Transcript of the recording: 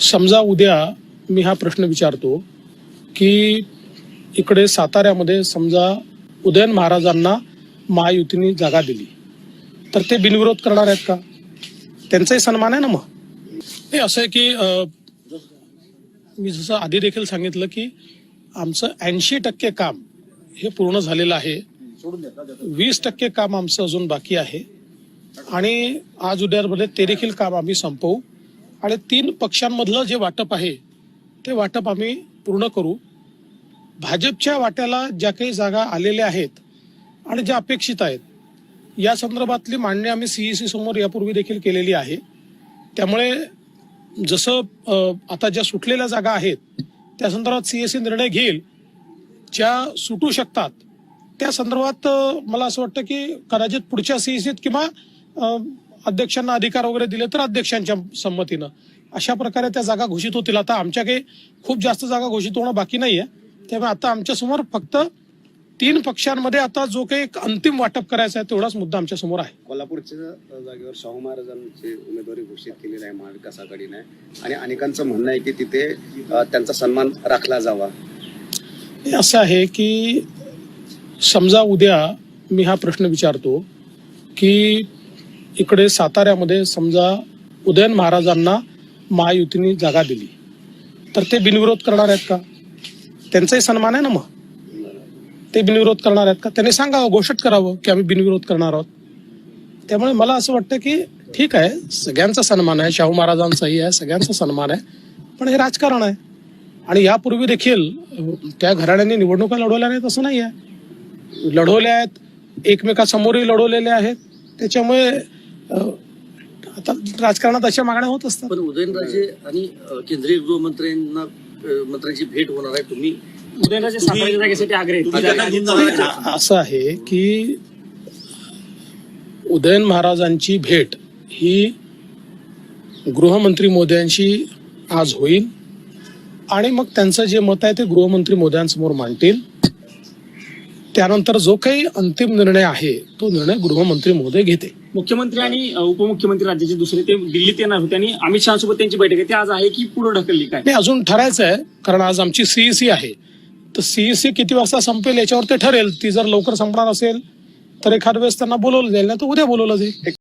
समजा उद्या मी हा प्रश्न विचारतो की इकडे साताऱ्यामध्ये समजा उदयन महाराजांना महायुतीने जागा दिली तर ते बिनविरोध करणार आहेत का? त्यांचाही सन्मान आहे ना मग? हे असं आहे की मी जसं आधी देखील सांगितलं की आमचं ऐंशी टक्के काम हे पूर्ण झालेलं आहे. वीस टक्के काम आमचं अजून बाकी आहे. आणि आज उद्यामध्ये ते देखील काम आम्ही संपवू. आणि तीन पक्षांमधलं जे वाटप आहे ते वाटप आम्ही पूर्ण करू. भाजपच्या वाट्याला ज्या काही जागा आलेल्या आहेत आणि ज्या अपेक्षित आहेत या संदर्भातली मांडणी आम्ही सीईसी समोर यापूर्वी देखील केलेली आहे. त्यामुळे जसं आता ज्या सुटलेल्या जागा आहेत त्या संदर्भात सीएससी निर्णय घेईल. ज्या सुटू शकतात त्या संदर्भात मला असं वाटतं की कदाचित पुढच्या सीईसीत किंवा अध्यक्षांना अधिकार वगैरे दिले तर अध्यक्षांच्या संमतीनं. अशा प्रकारे त्या जागा घोषित होतील. आता आमच्या काही खूप जास्त जागा घोषित होणं बाकी नाहीये. त्यामुळे आता आमच्यासमोर फक्त तीन पक्षांमध्ये आता जो काही एक अंतिम वाटप करायचा आहे तेवढाच मुद्दा आमच्यासमोर आहे. कोल्हापूरच्या जागेवर शाहू महाराजांची उमेदवारी घोषित केलेली आहे महाविकास आघाडीने. आणि अनेकांचं म्हणणं आहे की तिथे त्यांचा सन्मान राखला जावा. असं आहे की समजा उद्या मी हा प्रश्न विचारतो की इकडे साताऱ्यामध्ये समजा उदयन महाराजांना महायुतीने जागा दिली. तर ते बिनविरोध करणार आहेत का? त्यांचाही सन्मान आहे ना मग? ते बिनविरोध करणार आहेत का? त्यांनी सांगावं घोषित करावं की आम्ही बिनविरोध करणार आहोत. त्यामुळे मला असं वाटतं की ठीक आहे सगळ्यांचा सन्मान आहे शाहू महाराजांचाही आहे सगळ्यांचा सन्मान आहे पण हे राजकारण आहे. आणि यापूर्वी देखील त्या घराण्यांनी निवडणुका लढवल्या नाहीत असं नाही आहे लढवल्या आहेत एकमेकासमोरही लढवलेल्या आहेत. त्याच्यामुळे आता राजकारणात अशा मागण्या होत असतात. पण उदयनराजे आणि केंद्रीय गृहमंत्र्यांना मंत्र्यांची भेट होणार आहे. तुम्ही? असं आहे की उदयन महाराजांची भेट ही गृहमंत्री मोदयांशी आज होईल आणि मग त्यांचं जे मत आहे ते गृहमंत्री मोदयांसमोर मांडतील. त्यानंतर जो काही अंतिम निर्णय आहे तो निर्णय गृहमंत्री मोदय घेते मुख्यमंत्री आणि उपमुख्यमंत्री राज्याचे दुसरे ते दिल्लीत येणार होते आणि अमित शहासोबत त्यांची बैठक आहे. ती आज आहे की पुढे ढकलली काय? नाही अजून ठरायचं आहे कारण आज आमची सीईसी आहे. तर सीईसी किती वाजता संपेल याच्यावर ते ठरेल. ती जर लवकर संपणार असेल तर एखाद वेळेस त्यांना बोलवलं जाईल ना तर उद्या बोलवलं जाईल.